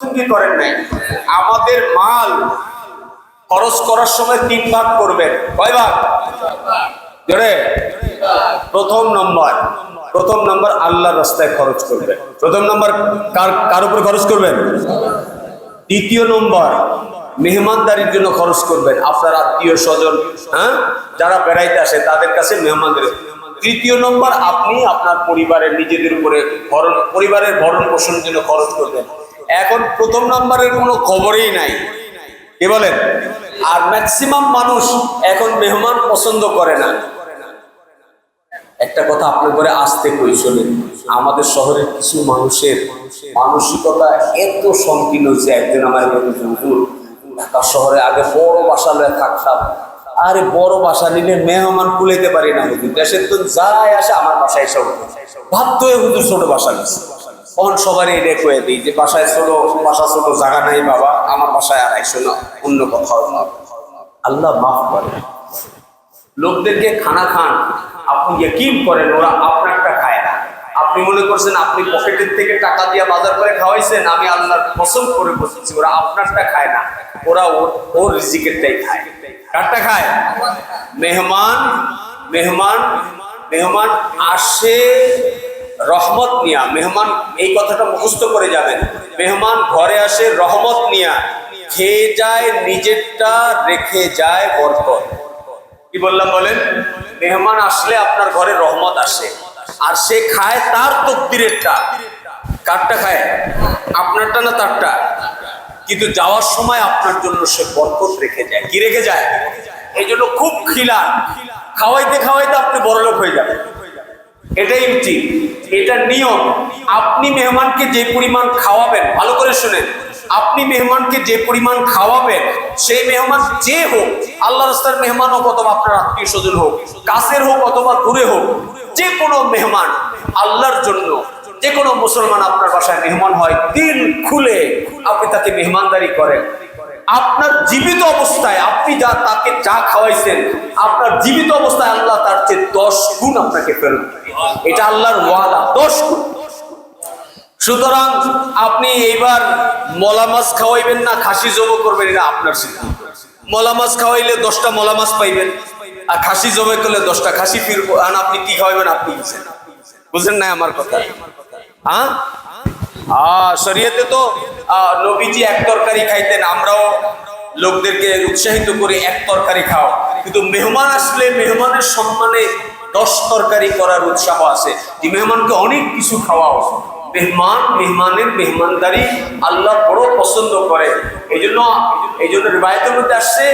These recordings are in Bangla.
করেন নাই। আমাদের মাল খরচ করার সময় তিন ভাগ করবেন। কয় ভাগ? প্রথম নম্বর। প্রথম নম্বর আল্লাহর রাস্তায় খরচ করবেন। প্রথম নম্বর কার কার উপরে খরচ করবেন? দ্বিতীয় নম্বর, মেহমানদারির জন্য খরচ করবেন। আপনার আত্মীয় স্বজন হ্যাঁ? যারা বেড়াইতে আসে, তাদের কাছে মেহমানদারি। তৃতীয় নম্বর, আপনি আপনার পরিবারের নিজেদের উপরে ভরণ, পরিবারের ভরণ পোষণের জন্য খরচ করবেন। এখন প্রথম নম্বরের কোনো খবরই নাই। কি বলেন? আর ম্যাক্সিমাম মানুষ এখন মেহমান পছন্দ করে না। একটা কথা আপনার করে আসতে কই শোনেন, আমাদের শহরের কিছু মানুষের মানসিকতা এত সংকীর্ণ হয়েছে। একদিন আমার ঢাকা শহরে আগে বড় বাসা লয়ে থাকতাম আরে বড় বাসা নিলে মেহমান কুলাইতে পারি না। হুজুর দেশের তো যাই আসে, আমার বাসায় বাধ্য হয়ে হুজুর ছোট বাসা নিচ্ছে তখন সবারই এটা কয়ে দিই যে বাসায় ছোট বাসা ছোট জায়গা নাই বাবা, আমার বাসায় আর আইসো না, অন্য কোথাও না। আল্লাহ মাফ করে। লোকদেরকে খানা খান, আপনি ইয়কিন করেন, ওরা আপনারটা খায় না। আপনি মনে করছেন আপনি পকেটের থেকে টাকা দিয়ে বাজার করে খাওয়াইছেন, আমি আল্লাহর পছন্দ করে বসেছি ওরা আপনারটা খায় না, ওরা ওর ওর রিজিকেরটাই খায়। কারটা খায়? মেহমান মেহমান মেহমান আসে রহমত নিয়া, মেহমান এই কথাটা মুখস্থ করে যাবেন। মেহমান ঘরে আসে রহমত নিয়া, খেয়ে যায়, নিজেরটা রেখে যায় বরকত। কি বললাম বলেন? মেহমান আসলে আপনার ঘরে রহমত আসে, আর সে খায় তার তকদিরেরটা। কারটা খায়? আপনারটা না তারটা? কিন্তু যাওয়ার সময় আপনার জন্য সে বরকত রেখে যায়। কি রেখে যায়? এই জন্য খুব খিলান। খাওয়াইতে খাওয়াইতে আপনি বড়লোক হয়ে যাবেন। এটাই উচিত। এটা নিয়ম। আপনি মেহমানকে যে পরিমাণ খাওয়াবেন, ভালো করে শুনেন। আপনি মেহমানকে যে পরিমাণ খাওয়াবেন, সেই মেহমান যে হোক, আল্লাহ রাস্তার মেহমান হোক অথবা আপনার আত্মীয় স্বজন হোক, কাছের হোক অথবা দূরে হোক, যে কোনো মেহমান আল্লাহর জন্য, যে কোনো মুসলমান আপনার বাসায় মেহমান হয়, দিল খুলে আপনি তাকে মেহমানদারি করেন। আপনার জীবিত অবস্থায় আপনি যা তাকে যা খাওয়াইছেন, আপনার জীবিত অবস্থায় আল্লাহ তার চেয়ে দশ গুণ আপনাকে ফেরত। এটা আল্লাহর ওয়াদা, দশ গুণ। সুতরাং আপনি এইবার মলা মাছ খাওয়াইবেন না, খাসি জব করবেন, এটা আপনার সিদ্ধান্ত। মলা মাছ খাওয়াইলে দশটা মলা মাছ পাইবেন, আর খাসি জবে করলে দশটা খাসি ফিরবো। আর আপনি কি খাওয়াইবেন, আপনি বুঝলেন না আমার কথা? হ্যাঁ? শরীয়তে তো নবীজি এক তরকারি খাইতেন, আমরাও লোকদেরকে উৎসাহিত করে এক তরকারি খাও। কিন্তু মেহমান আসলে মেহমানের সম্মানে দশ তরকারি করার উৎসাহ আছে। যে মেহমানকে অনেক কিছু খাওয়াও। মেহমান, মেহমানের মেহমানদারি আল্লাহ বড় পছন্দ করে। এই জন্য এই জন্য রিবায়তের মধ্যে আসছে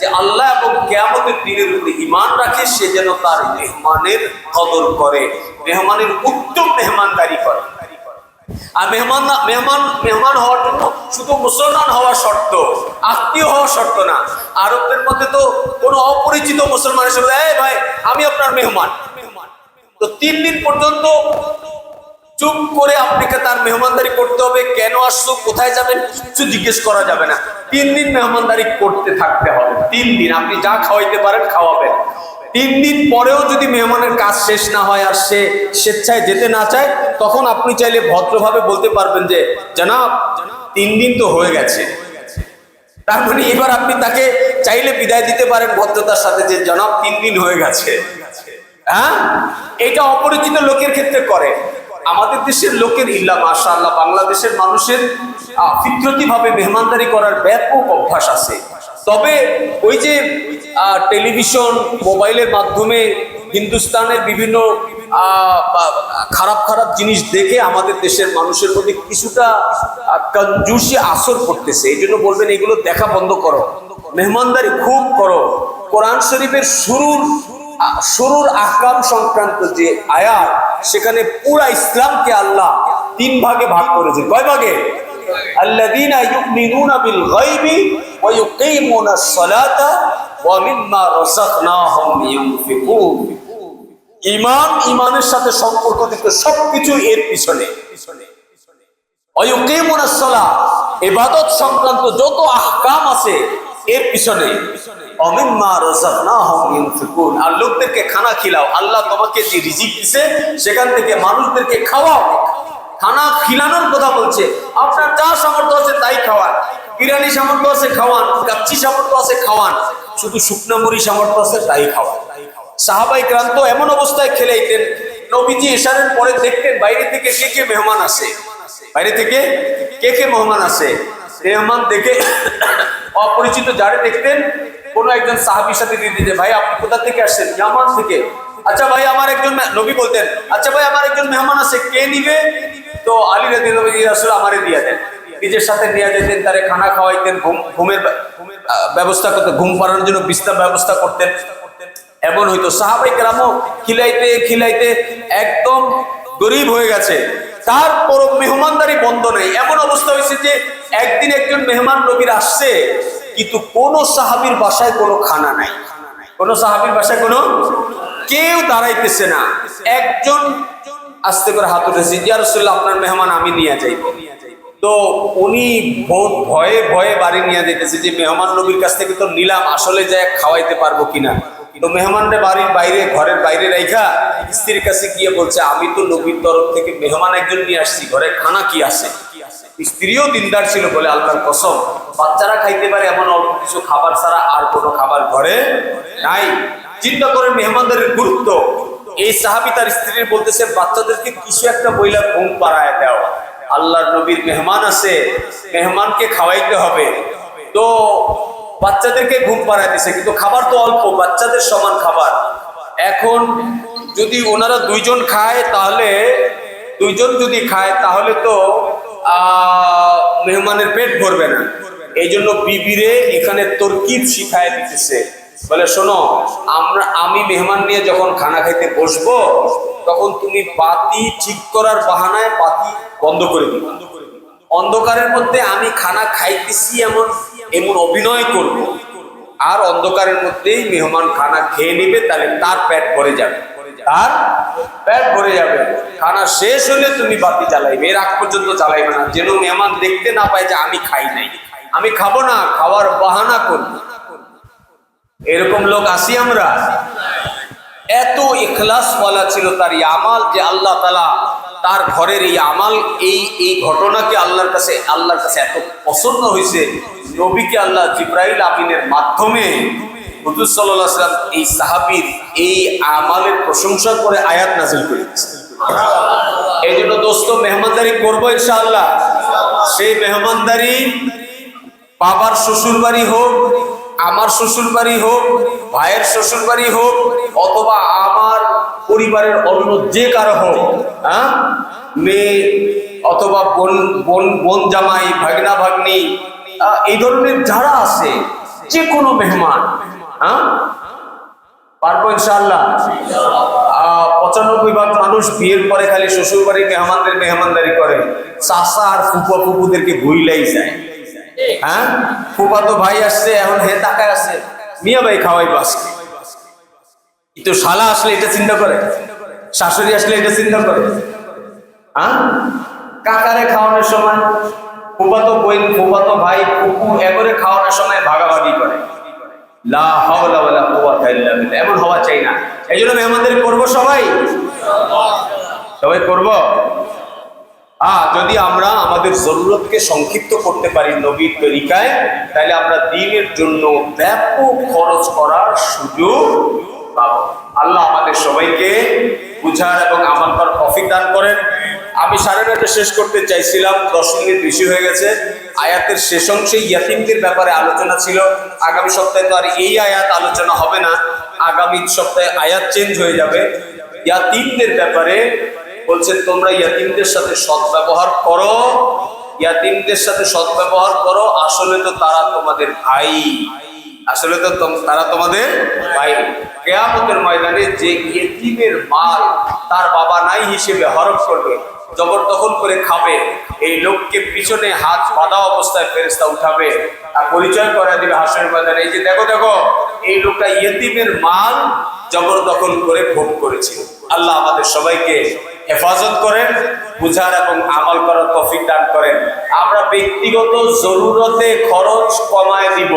যে আল্লাহ এবং কেয়ামতের দিনের উপরে ইমান রাখে, সে যেন তার মেহমানের কদর করে। মেহমানের উত্তম মেহমানদারি করে। আর মেহমান মেহমান মেহমান হওয়ার জন্য শুধু মুসলমান হওয়া শর্ত, আত্মীয় হওয়া শর্ত না। আরবদের মধ্যে তো কোনো অপরিচিত মুসলমানের সাথে এই ভাই, আমি আপনার মেহমান। তো তিন দিন পর্যন্ত চুপ করে আপনাকে তার মেহমানদারি করতে হবে, কেন আসছো, কোথায় যাবেন, কিছু জিজ্ঞেস করা যাবে না। তিন দিন মেহমানদারি করতে থাকতে হবে। তিন দিন, আপনি যা খাওয়াইতে পারেন, খাওয়াবেন। তিন দিন পরেও যদি মেহমানের কাজ শেষ না হয় আর সে স্বেচ্ছায় যেতে না চায়, তখন আপনি চাইলে ভদ্রভাবে বলতে পারবেন যে, জানাব তিন দিন তো হয়ে গেছে। তার মানে এবার আপনি তাকে চাইলে বিদায় দিতে পারেন ভদ্রতার সাথে যে, জনাব তিন দিন হয়ে গেছে। হ্যাঁ? এটা অপরিচিত লোকের ক্ষেত্রে করে। আমাদের দেশের লোকের ইল্লা, মাশাআল্লাহ, বাংলাদেশের মানুষের ফিতরতি ভাবে মেহমানদারি করার ব্যাপক অভ্যাস আছে। তবে ওই যে টেলিভিশন, মোবাইলের মাধ্যমে হিন্দুস্তানের বিভিন্ন খারাপ খারাপ জিনিস দেখে আমাদের দেশের মানুষের প্রতি কিছুটা কঞ্জুসি আসর পড়তেছে। এই জন্য বলবেন এগুলো দেখা বন্ধ করো। মেহমানদারি খুব করো। কোরআন শরীফের শুরুর শুরুর আহকাম সংক্রান্ত যে আয়াত, সেখানে পুরা ইসলামকে আল্লাহ তিন ভাগে ভাগ করেছে। কয় ভাগে? الذين يؤمنون بالغيب ويقيمون الصلاة ومما رزقناهم ينفقون ইমান ইমানের সাথে সম্পর্ক থেকে সবকিছু এর পিছনে অয়ুকেমনাসলা ইবাদত সংক্রান্ত যত আহকাম আছে এর পিছনে। আর লোকদেরকে খানা খিলাও। আল্লাহ তোমাকে যে রিজিক দিছে, সেখান থেকে মানুষদেরকে খাওয়াও। খানা খিলানোর কথা বলছে। আপনার যা সামর্থ্য আছে তাই খাওয়ান। বিরিয়ানি সামর্থ্য আছে খাওয়ান, কাচ্চি সামর্থ্য আছে খাওয়ান। শুধু শুকনা মুড়ি সামর্থ্য আছে তাই খাওয়ান। সাহাবাই ক্রান্ত এমন অবস্থায় খেলাইতেন নবীজি এশারের পরে দেখতেন বাইরে থেকে কে কে মেহমান আসে। বাইরে থেকে কে কে মেহমান আসে? মেহমান দেখে অপরিচিত যারে দেখতেন, কোন একজন সাহাবির সাথে দিয়ে দিতে ভাই, আপনি কোথা থেকে আসছেন? ইয়ামান থেকে। আচ্ছা ভাই, আমার একজন নবী বলতেন আচ্ছা ভাই, আমার একজন মেহমান আছে, কে নিবে? তো আলী নবী আসলে আমারে দিয়ে দেন। নিজের সাথে নিয়ে যেতেন তারে খানা খাওয়াইতেন, ঘুম ঘুমের ব্যবস্থা করতেন, ঘুম পাড়ানোর জন্য বিস্তার ব্যবস্থা করতেন। এমন হইতো। সাহাবাই গ্রামও খিলাইতে খিলাইতে একদম গরিব হয়ে গেছে। তারপর মেহমানদারি বন্ধ নেই। এমন অবস্থা হয়েছে যে একদিন একজন মেহমান নবীর আসছে, কিন্তু কোনো সাহাবির বাসায় কোনো খানা নাই। কোনো সাহাবির বাসায় কোনো কেউ দাঁড়াইতেছে না। একজন আস্তে করে হাত উঠেছে রাসূলুল্লাহ, আপনার মেহমান আমি নিয়ে যাইব। তো উনি ভয়ে ভয়ে বাড়ি নিয়ে যেতেছে যে, মেহমান নবীর কাছ থেকে তো নিলাম, আসলে যায় খাওয়াইতে পারব কিনা? তো মেহমানরা বাড়ির বাইরে, ঘরের বাইরে রাইখা স্ত্রীর কাছে গিয়ে বলছে, আমি তো নবীর তরফ থেকে মেহমান একজন নিয়ে আসছি, ঘরে খানা কি আছে? স্ত্রীও দিনদার ছিল বলে আল্লাহর কসম, বাচ্চারা খাইতে পারে এমন অল্প কিছু খাবার ছাড়া আর কোনো খাবার ঘরে নাই। চিন্তা করেন মেহমানদের গুরুত্ব। এই সাহাবি তার স্ত্রীর বলতেছে, বাচ্চাদেরকে কিছু একটা বইলা ঘুম পাড়ায় দাও। আল্লাহর নবীর মেহমান আছে, মেহমানকে খাওয়াইতে হবে। তো বাচ্চাদেরকে ঘুম পাড়ায় দিছে, কিন্তু খাবার তো অল্প, বাচ্চাদের সমান খাবার। এখন যদি ওনারা দুইজন খায়, তাহলে দুইজন যদি খায়, তাহলে তো মেহমানের পেট ভরবে না। এই জন্য বিবিরে এখানে তরকিব শিখায় দিতেছে। বলে, শোনো, আমরা, আমি মেহমান নিয়ে যখন খানা খাইতে বসবো, তখন তুমি বাতি ঠিক করার বাহানায় বাতি বন্ধ করে দিবে অন্ধকারের মধ্যে আমি খানা খাইতেছি এমন এমন অভিনয় করব। আর অন্ধকারের মধ্যেই মেহমান খানা খেয়ে নেবে, তাহলে তার পেট ভরে যাবে। তার পেট ভরে যাবে। খানা শেষ হলে তুমি বাতি জ্বালাইবে। এর আগ পর্যন্ত জ্বালাইবে না। যেন মেহমান দেখতে না পায় যে আমি খাই নাই। আমি খাব না, খাওয়ার বাহানা করব। এরকম লোক আসি আমরা? এত ইখলাস ওয়ালা ছিল তার আমাল যে আল্লাহ তালা তার ঘরের এই আমাল, এই এই ঘটনাকে আল্লাহর কাছে আল্লাহর কাছে এত পছন্দ হয়েছে। নবীকে আল্লাহ জিব্রাইল আমিনের মাধ্যমে হুজুর সাল্লাম এই সাহাবীর এই আমালের প্রশংসা করে আয়াত নাজিল করে এই জন্য দোস্ত, মেহমানদারি করব ইনশাআল্লাহ। সেই মেহমানদারি বাবার শ্বশুর বাড়ি হোক আমার শ্বশুর বাড়ি হোক, ভাইয়ের শ্বশুর বাড়ি হোক, অথবা আমার পরিবারের অন্য যে কারও হোক হ্যাঁ? মেয়ে অথবা বোন বোন বোন জামাই, ভাগনা, ভাগ্নি এই ধরনের যারা আছে যে কোনো মেহমান হ্যাঁ? পারব ইনশাল্লাহ পঁচানব্বই ভাগ মানুষ বিয়ের পরে খালি শ্বশুর বাড়ি মেহমানদের মেহমানদারি করে। চাষা আর ফুপা ফুপুদেরকে ভুইলাই যায়। হ্যাঁ? ফুপা তো ভাই আসছে, এখন হে তাকায় আসছে মিয়া ভাই খাওয়াই বাস তো শালা আসলে এটা চিন্তা করে। শাশুড়ি আসলে এটা চিন্তা করে। হ্যাঁ? কাকারে খাওয়ানোর সময় ফুপাতো বোন ফুপাতো ভাই ফুপু এগরে খাওয়ানোর সময় ভাগাভাগি করে। লা হাওলা ওয়ালা কুওয়াতা ইল্লা বিল্লাহ। এমন হওয়া চাই না। এই জন্য মেহমানদের করব সবাই? সবাই করব? হ্যাঁ যদি আমরা আমাদের জরুরতকে সংক্ষিপ্ত করতে পারি নবীর তরিকায়, তাহলে আমরা দিনের জন্য ব্যাপক খরচ করার সুযোগ পাবো। আল্লাহ আমাদের সবাইকে বুঝার এবং আমার করার তফিক দান করেন। আমি সাড়ে নয়টা শেষ করতে চাইছিলাম, দশ মিনিট বেশি হয়ে গেছে। আয়াতের শেষ অংশে ইয়াতিমদের ব্যাপারে আলোচনা ছিল। আগামী সপ্তাহে তো আর এই আয়াত আলোচনা হবে না। আগামী সপ্তাহে আয়াত চেঞ্জ হয়ে যাবে। ইয়াতিমদের ব্যাপারে বলছে, তোমরা ইয়াতিমদের সাথে সদ্ব্যবহার করো। ইয়াতিমদের সাথে সদ্ব্যবহার করো। আসলে তো তারা তোমাদের ভাই। আসলে তো তারা তোমাদের ভাই। কেয়ামতের ময়দানে যে ইয়েতিমের মাল তার বাবা নাই হিসেবে হরফ করবে, জবরদখল করে খাবে, এই লোককে পিছনে হাত বাঁধা অবস্থায় ফেরেস্তা উঠাবে। আর পরিচয় করে দিবে হাসনের ময়দানে। এই যে দেখো দেখো, এই লোকটা ইয়েতিমের মাল জবরদখল করে ভোগ করেছিল। আল্লাহ আমাদের সবাইকে হেফাজত করেন, বুঝার এবং আমল করার তফিক দান করেন। আমরা ব্যক্তিগত জরুরতে খরচ কমায় দিব,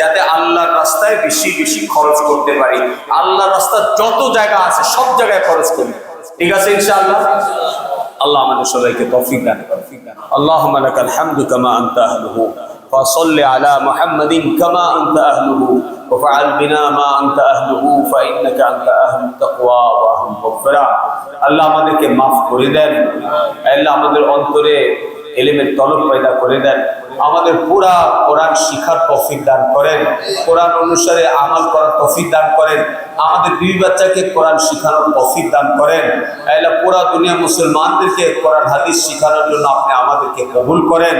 যাতে আল্লাহর রাস্তায় বেশি বেশি খরচ করতে পারি। আল্লাহর রাস্তা যত জায়গা আছে, সব জায়গায় খরচ করি। ঠিক আছে, ইনশাআল্লাহ? আল্লাহ আমাদের সবাইকে তফিক দান করেন। আল্লাহ আমার হামদু কামা أهله فصل على محمد كما أنت أهله وفعل بنا ما أنت أهله فإنك أنت أهل التقوى وأهل المغفرة আল্লাহ আমাদেরকে মাফ করে দেন আল্লাহ আমাদের অন্তরে এলিমের তলব পয়দা করে দেন আমাদের পুরা কোরআন শিখার তফিক দান করেন। কোরআন অনুসারে আমাল করার তফিক দান করেন। আমাদের বিবি বাচ্চাকে কোরআন শিখানোর তফিক দান করেন। আল্লাহ, পুরা দুনিয়া মুসলমানদেরকে কোরআন, হাদিস শিখানোর জন্য আপনি আমাদেরকে কবুল করেন।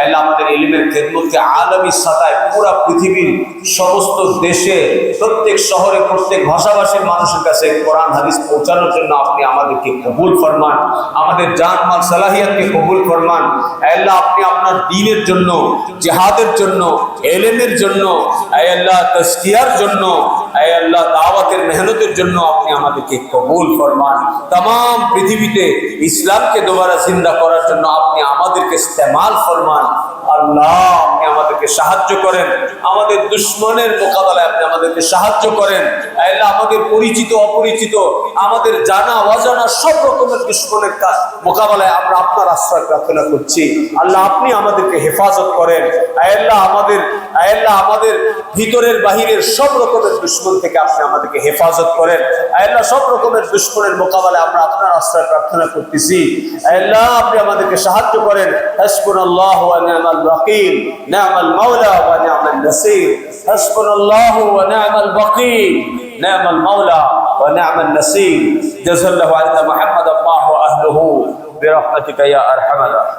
আল্লাহ, আমাদের এলিমের খেদমতকে আলমী সাতায় পুরা পৃথিবীর সমস্ত দেশে, প্রত্যেক শহরে, প্রত্যেক ভাষাভাষীর মানুষের কাছে কোরআন, হাদিস পৌঁছানোর জন্য আপনি আমাদেরকে কবুল ফরমান। আমাদের জান মাল সালাহিয়াতকে কবুল ফরমান। আল্লাহ, আপনি আপনার দিনের জন্য জেহাদের জন্য, এলেমের জন্য, আয় তস্কিয়ার জন্য, আয় আল্লাহ দাওয়াতের মেহনতের জন্য আপনি আমাদেরকে কবুল ফরমান। তাম পৃথিবীতে ইসলামকে দোবারা জিন্দা করার জন্য আপনি আমাদেরকে ইস্তেমাল ফরমান। আল্লাহ আমাদেরকে সাহায্য করেন। আমাদের দুশ্মনের মোকাবেলায় আপনি আমাদেরকে সাহায্য করেন। আল্লাহ আমাদের পরিচিত, অপরিচিত, আমাদের জানা, অজানা সব রকমের দুশ্মনের কাজ মোকাবেলায় আমরা আপনার আশ্রয় প্রার্থনা করছি। আল্লাহ আপনি আমাদেরকে হেফাজত করেন। আল্লাহ আমাদের আল্লাহ আমাদের ভিতরের বাহিরের সব রকমের দুশ্মন থেকে আপনি আমাদেরকে হেফাজত করেন। আল্লাহ সব রকমের দুশ্মনের মোকাবেলায় আমরা আপনার আশ্রয় প্রার্থনা করতেছি। আল্লাহ আপনি আমাদেরকে সাহায্য করেন। হাসবুনাল্লাহ ওয়া নি'মাল ওয়াকিল। নি'মাল المولى ونعم النصير. حسبنا الله ونعم البقي نعم المولى ونعم النصير. جزا الله عنا محمد الله وأهله. برحمتك يا أرحم الراحمين.